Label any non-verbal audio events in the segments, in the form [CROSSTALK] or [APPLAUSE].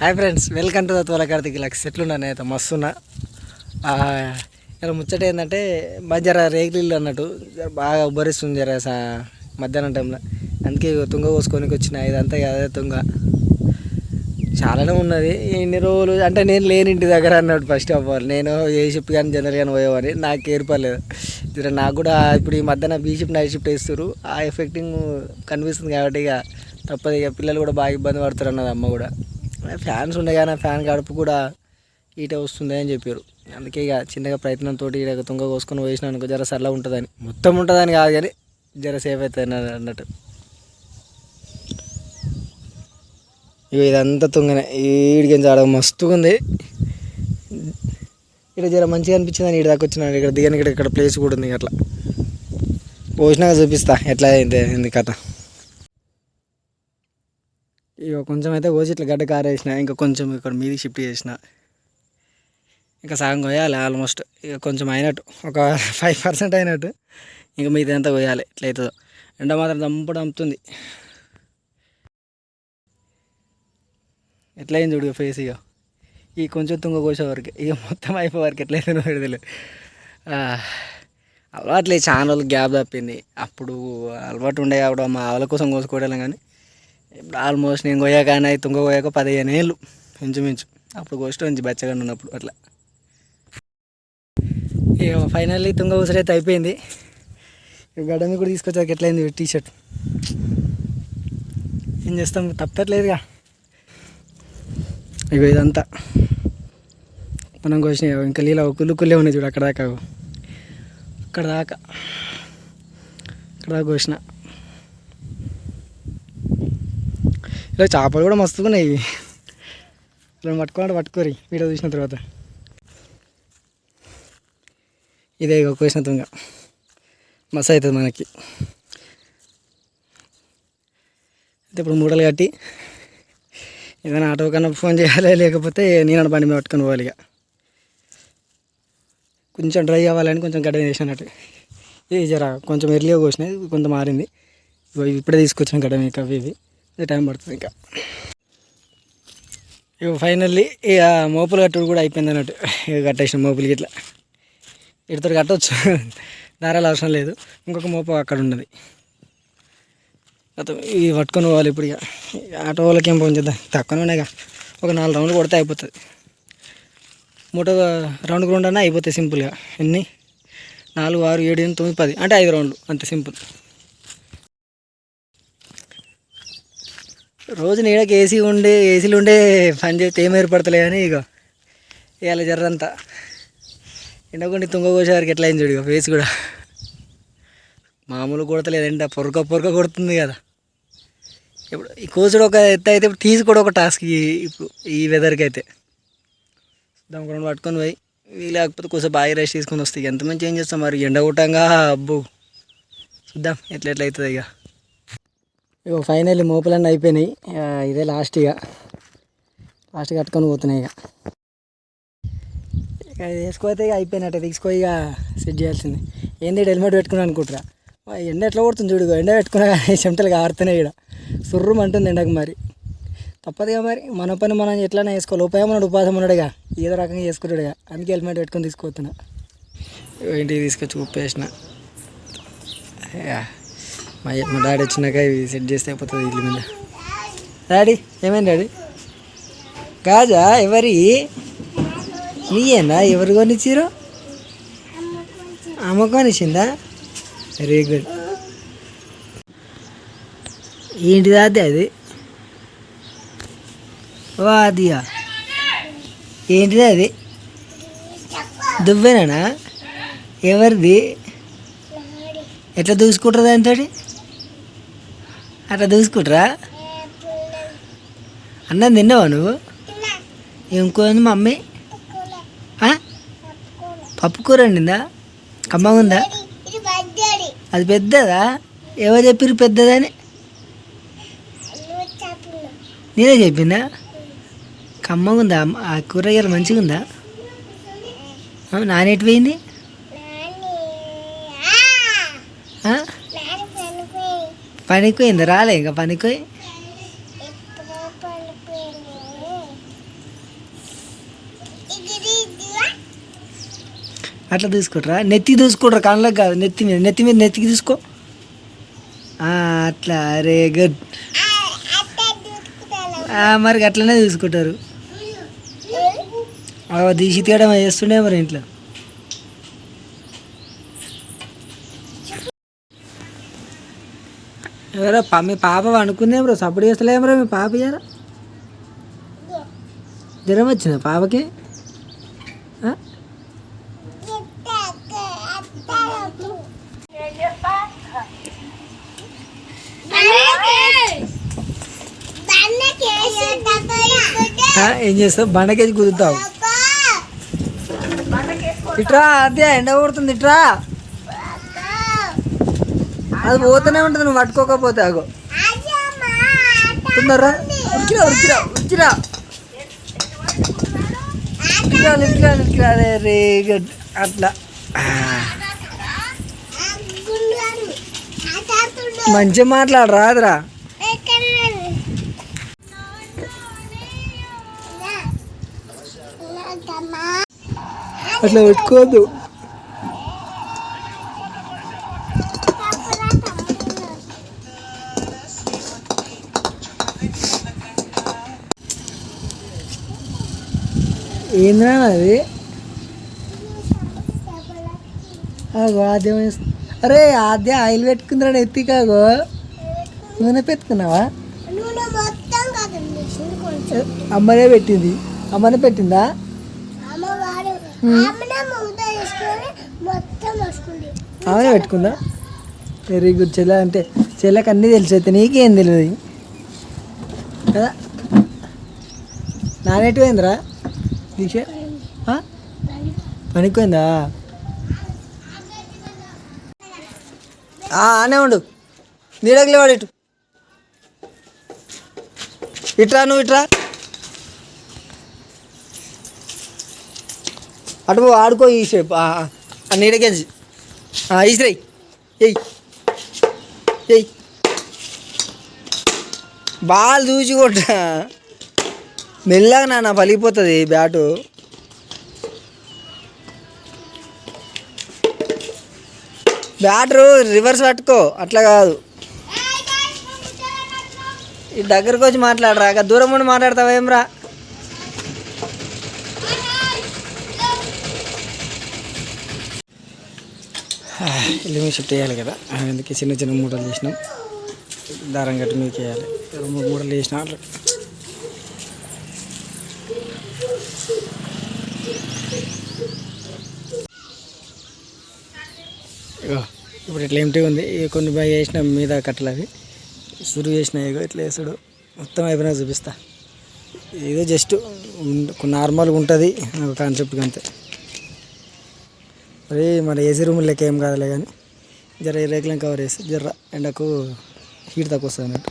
Hi friends welcome to the తోలకార్తికి లక్ష ఎట్లున్నా నేత మస్తున్నా. ఇలా ముచ్చట ఏంటంటే మా జర అన్నట్టు బాగా ఉబ్బరిస్తుంది జర మధ్యాహ్నం టైంలో అందుకే తుంగ కోసుకొని వచ్చిన ఇదంతా ఇక అదే తుంగ. చాలానే ఉన్నది ఇన్ని రోజులు అంటే నేను లేని ఇంటి దగ్గర అన్నాడు ఫస్ట్ ఆఫ్ ఆల్ నేను ఏ షిఫ్ట్ కానీ జనరల్ కానీ పోయేవాని నాకు ఏర్పడలేదు జర నాకు కూడా ఇప్పుడు ఈ మధ్యన బీ షిఫ్ట్ నైట్ షిఫ్ట్ వేస్తారు ఆ ఎఫెక్టింగ్ కనిపిస్తుంది కాబట్టి ఇక తప్పదు ఇక పిల్లలు కూడా బాగా ఇబ్బంది పడుతారు అన్నది అమ్మ కూడా. ఫ్యాన్స్ ఉన్నాయి కానీ ఫ్యాన్ గడుపు కూడా ఈట వస్తుంది అని చెప్పారు. అందుకే ఇక చిన్నగా ప్రయత్నంతో ఇక తుంగ కోసుకొని వేసిన అనుకో జర సరళ ఉంటుందని. మొత్తం ఉంటుందని కాదు కానీ జర సేఫ్ అవుతుంది అన్నట్టు. ఇక ఇదంతా తుంగనే. ఈడికి ఆడ మస్తుగా ఉంది. ఇక్కడ జర మంచిగా అనిపించింది అని దాకా వచ్చిన ఇక్కడ దిగని ఇక్కడ ఇక్కడ ప్లేస్ కూడా ఉంది అట్లా. పోసినాక చూపిస్తా. ఎట్లా అయింది కథ? ఇక కొంచెం అయితే కోసి ఇట్లా గడ్డ కారేసిన ఇంకా కొంచెం ఇక్కడ మీదకి షిఫ్ట్ చేసిన. ఇంకా సగం కొయ్యాలి ఆల్మోస్ట్. ఇక కొంచెం అయినట్టు ఒక ఫైవ్ పర్సెంట్ అయినట్టు ఇంకా మిగతా ఎంత కొయ్యాలి ఎట్లా అవుతుందో ఎండ మాత్రం దంపడం అమ్ముతుంది ఎట్లయింది చూడు ఫేస్ ఇక ఈ కొంచెం తుంగ కోసే వరకు ఇక మొత్తం అయిపోయేవరకు ఎట్లయితే విడుదల అలవాట్లే చాలా రోజులు గ్యాప్ తప్పింది. అప్పుడు అలవాటు ఉండే కాబట్టి మా ఆవుల కోసం కోసుకోవడం కానీ ఇప్పుడు ఆల్మోస్ట్ నేను కోయాకనే తుంగ కోయాక పదిహేను ఏళ్ళు ఇంచుమించు. అప్పుడు కోస్ట్ నుంచి బచ్చగా ఉన్నప్పుడు అట్లా. ఇక ఫైనల్లీ తుంగ ఉసిరైతే అయిపోయింది. ఇక కూడా తీసుకొచ్చాక ఎట్లయింది టీ షర్ట్ ఏం చేస్తాం? తప్పట్లేదుగా. ఇక ఇదంతా. మనం కోసిన ఇంకా నీళ్ళ కుళ్ళు కుళ్ళే ఉన్నాయి చూడు అక్కడ దాకా. అక్కడ దాకా. అక్కడ దాకా కోసిన ఇలా చేపలు కూడా మస్తుగా ఉన్నాయి ఇలా పట్టుకోండి పట్టుకోరి వీడియో చూసిన తర్వాత. ఇదే ఇక కోసిన తుంగ మస్తు అవుతుంది మనకి. అయితే ఇప్పుడు మూడలు కట్టి ఏదైనా ఆటో కన్నా ఫోన్ చేయాలి లేకపోతే నేను బండి మీద పట్టుకొని పోవాలి ఇక. కొంచెం డ్రై అవ్వాలని కొంచెం గడ్డ చేసినట్టు ఇది జర కొంచెం ఎర్లీగా కోసినాయి కొంత మారింది. ఇప్పుడే తీసుకొచ్చిన గడ్డ మీకు అవి ఇవి. ఇది టైం పడుతుంది ఇంకా. ఇక ఫైనల్లీ ఇక మోపులు కట్టుడు కూడా అయిపోయింది అన్నట్టు. ఇక కట్టేసిన మోపులకి ఇట్లా ఇటుతో కట్టవచ్చు దారాలు అవసరం లేదు. ఇంకొక మోపు అక్కడ ఉన్నది. మొత్తం ఇవి పట్టుకొని పోవాలి ఇప్పుడు ఇక ఇక ఆటో వాళ్ళకి ఏం ఫోన్ చేద్దాం. తక్కువనే ఉన్నాయిగా. ఒక నాలుగు రౌండ్లు కొడితే అయిపోతుంది. మూట రౌండ్ గ్రౌండ్ అన్నా అయిపోతాయి సింపుల్గా. ఎన్ని? నాలుగు ఆరు ఏడు ఎనిమిది తొమ్మిది పది. అంటే ఐదు రౌండ్లు. అంతే సింపుల్. రోజు నీడకి ఏసీ ఉండే ఏసీలు ఉండే పని చేస్తే ఏం ఏర్పడతలే కానీ ఇక ఇవాళ జర్రంతా. ఎండకుండా తుంగకోసేవారికి ఎట్లా అయింది చూడు ఇక ఫేస్ కూడా. మామూలు కొడతలేదు ఎండ పొరక పొరక కొడుతుంది కదా. ఇప్పుడు ఈ కోసుడు ఒక ఎత్తు అయితే ఇప్పుడు తీసి కూడా ఒక టాస్క్ ఇప్పుడు ఈ వెదర్కి అయితే. దాని పట్టుకొని పోయి వీలు లేకపోతే కొంచెం బాగా రెస్ట్ తీసుకొని వస్తాయి ఎంతమంది చేంజ్ చేస్తాం మరి? ఎండ కొట్టంగా అబ్బో. చూద్దాం ఎట్లా ఎట్లా అవుతుంది ఇక ఇక ఫైనల్లీ మోపులన్నీ అయిపోయినాయి. ఇదే లాస్ట్ ఇక లాస్ట్ కట్టుకొని పోతున్నాయి ఇక ఇక వేసుకోతే ఇక అయిపోయినట్టు తీసుకో ఇక సెట్ చేయాల్సింది. ఏంది హెల్మెట్ పెట్టుకుని అనుకుంటారా? ఎండ ఎట్లా కొడుతుంది చూడు ఎండ పెట్టుకున్నా కానీ [LAUGHS] చెమటలు ఆడుతున్నాయి ఇక్కడ సుర్రం అంటుంది ఎండకు మరి. తప్పదుగా మరి మన పని మనం ఎట్లా వేసుకోవాలి ఉపాయం ఉన్నాడు ఉపాసం ఉన్నాడుగా ఏదో రకంగా చేసుకుంటాడుగా అందుకే హెల్మెట్ పెట్టుకొని తీసుకుపోతున్నా. ఇంటికి తీసుకొచ్చి ఉప్పేసిన యా. మా మా డాడీ వచ్చినాక ఇవి సెట్ చేస్తే అయిపోతుంది ఇల్లు మీద. డాడీ ఏమైంది డాడీ? కాజా ఎవరి? నీయేనా? ఎవరు కొనిచ్చిరు అమ్మ కొనిచ్చిందా? వెరీ గుడ్ ఏంటిది అది అది? ఓ అదియా ఏంటిది అది దువ్వేనా ఎవరిది? ఎట్లా దూసుకుంటారు దాంతో అట్లా దూసుకుంటారా? అన్నం తిన్నావా నువ్వు? ఇంకోంది మమ్మీ? పప్పు కూర వండిందా? అమ్మగా ఉందా? అది పెద్దదా? ఎవరు చెప్పిరు పెద్దదని? నేనే చెప్పిందా కమ్మగా ఉందా? ఆ కూరగాయలు మంచిగా ఉందా నానేటి పోయింది? పనికిపోయింది రాలే ఇంకా పనికి అట్లా తీసుకుంటారా నెత్తి తీసుకుంటారు కళ్ళకి కాదు నెత్తి మీద నెత్తి మీద నెత్తికి తీసుకో అట్లా అరే గుడ్. మరి అట్లనే తీసుకుంటారు తీసి తీయడం చేస్తుండే మరి ఇంట్లో. ఎవరో మీ పాప అనుకుందేం బ్రో? సపోర్ట్ చేస్తలేం బ్రో మీ పాప ఇయ్యారా జ్వరం వచ్చిందా పాపకి? ఏం చేస్తావు? బండకేసి కుదురుతావు ఇట్రా అదే ఎండ కొడుతుంది ఇట్రా. అది పోతూనే ఉంటుంది నువ్వు పట్టుకోకపోతే ఆగో. తొందరరా ఉరికిరా ఉరికిరా ఉరికిరా. ఉరికిరా ఉరికిరా ఉరికిరా. అరే రే అట్లా. మంచి మంచిగా మాట్లాడు రాదురా. అట్లా పెట్టుకోవద్దు. ఏంద్రా అది అగో ఆద్యం అరే ఆద్య ఆయిల్ పెట్టుకుందిరా నూనె పెట్టుకున్నావా? నూనె కొంచెం. అమ్మనే పెట్టింది. అమ్మనే పెట్టిందా? ఆమెనే పెట్టుకుందా? వెరీ గుడ్ చెల్లె అంటే చెల్లెకి అన్నీ తెలుసు అయితే నీకేం తెలియదు కదా? నానేటి పోయిందిరా? దీక్ష పనికిపోయిందా ఆనే ఉండు నీడకి లేవాడు ఇటు ఇట్రా నువ్వు ఇట్రా అటు పో, ఆడుకో ఈ షేప్ ఆ, ఆ, నీడకేసి ఎయ్ ఎయ్ బాల్ చూసి కొట్ట మెల్లగా నాన్న పలిగిపోతుంది బ్యాటు. బ్యాటరు రివర్స్ పట్టుకో అట్లా కాదు. ఈ దగ్గరకు వచ్చి మాట్లాడరా ఇక దూరం ఉండి మాట్లాడతావేం రా? ఇల్లు షిఫ్ట్ చేయాలి కదా అందుకే చిన్న చిన్న మూటలు చేసినాం. దారం గట్టి మీకు వేయాలి. రెండు మూడు మూటలు చేసిన ఇప్పుడు ఇట్లా ఎంటీ ఉంది. కొన్ని బాగా వేసిన మీద కట్టలు అవి. సురువు చేసిన ఇగో ఇట్లా వేసాడు. మొత్తం అయిపోయినా చూపిస్తా. ఏదో జస్ట్ నార్మల్గా ఉంటుంది కాన్సెప్ట్గా అంతే. మరి మన ఏసీ రూమ్ లెక్క ఏం కాదులే కానీ జర ఈ రేకులను కవర్ చేసి జర ఎండకు హీట్ తక్కువ వస్తుంది అన్నట్టు.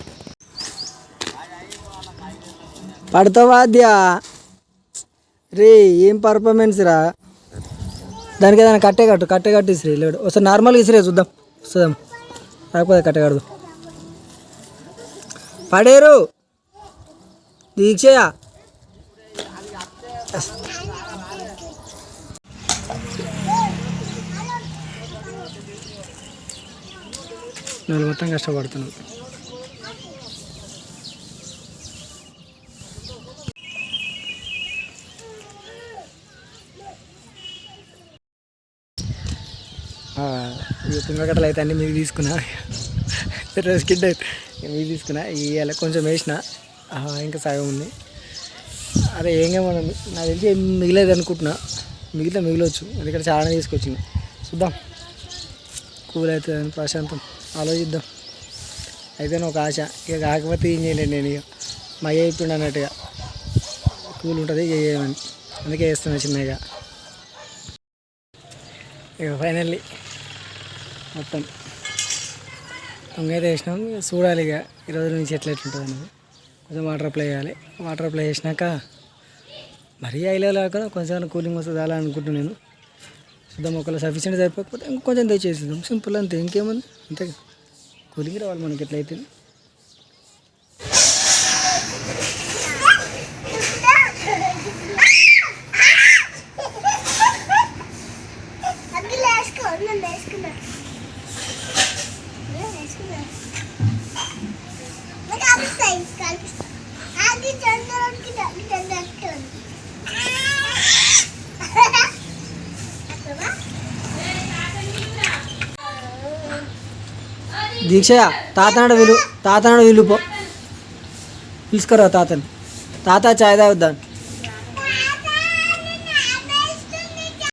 పడతావాద్యా రే ఏం పర్ఫార్మెన్స్ రా? దానికి ఏదైనా కట్టే కట్టు కట్టే కట్టు ఇసిరి లేడు. ఒకసారి నార్మల్గా ఇసిరే చూద్దాం. వస్తుందాం రాకపోతే కట్టే కడదు. పడేరు. దీక్షయా. నేను మొత్తం కష్టపడుతున్నాను. తుంగకట్టలు అయితే అన్నీ మీకు తీసుకున్నా. స్కిడ్ అయితే మీకు తీసుకున్నా. ఇవాళ కొంచెం వేసిన. ఇంకా సగం ఉంది. అదే ఏంగా మనం నాకు తెలిసి మిగిలేదు అనుకుంటున్నా. మిగిలిన మిగిలొచ్చు. ఎందుకంటే చాలా తీసుకొచ్చింది చూద్దాం. కూల్ అవుతుంది ప్రశాంతం. ఆలోచిద్దాం. అయితే ఒక ఆశ. ఇక కాకపోతే ఏం చేయలేను నేను ఇక. మా అయ్య అన్నట్టుగా. కూల్ ఉంటుంది ఇక చేయమని. అందుకే వేస్తున్నా చిన్నగా. ఇక ఫైనల్లీ మొత్తం. అయితే వేసినాం. చూడాలి ఇక ఈరోజు నుంచి ఎట్లా ఎట్లుంటుంది అనేది. కొంచెం వాటర్ అప్లై చేయాలి. వాటర్ అప్లై చేసినాక మరీ ఐలో లేకుండా కొంచెం కూలింగ్ వస్తుంది అలా అనుకుంటున్నాను నేను. చూద్దాం ఒకవేళ సఫిషియెంట్ సరిపోకపోతే ఇంకొంచెం తెచ్చేసిద్దాం సింపుల్ అంతే ఇంకేముంది? అంతే. కూలింగ్ రావాలి మనకి ఎట్లయితే వేసుకున్నా మరి కలుస్తాయి కలుస్తా ఆగి దీక్షయ తాతనాడ దీక్ష తాతనాడు విలు తాతనాడు విలుపో. పిలుచుకోరా తాతని. తాత చాయ్ తాగుద్దాం.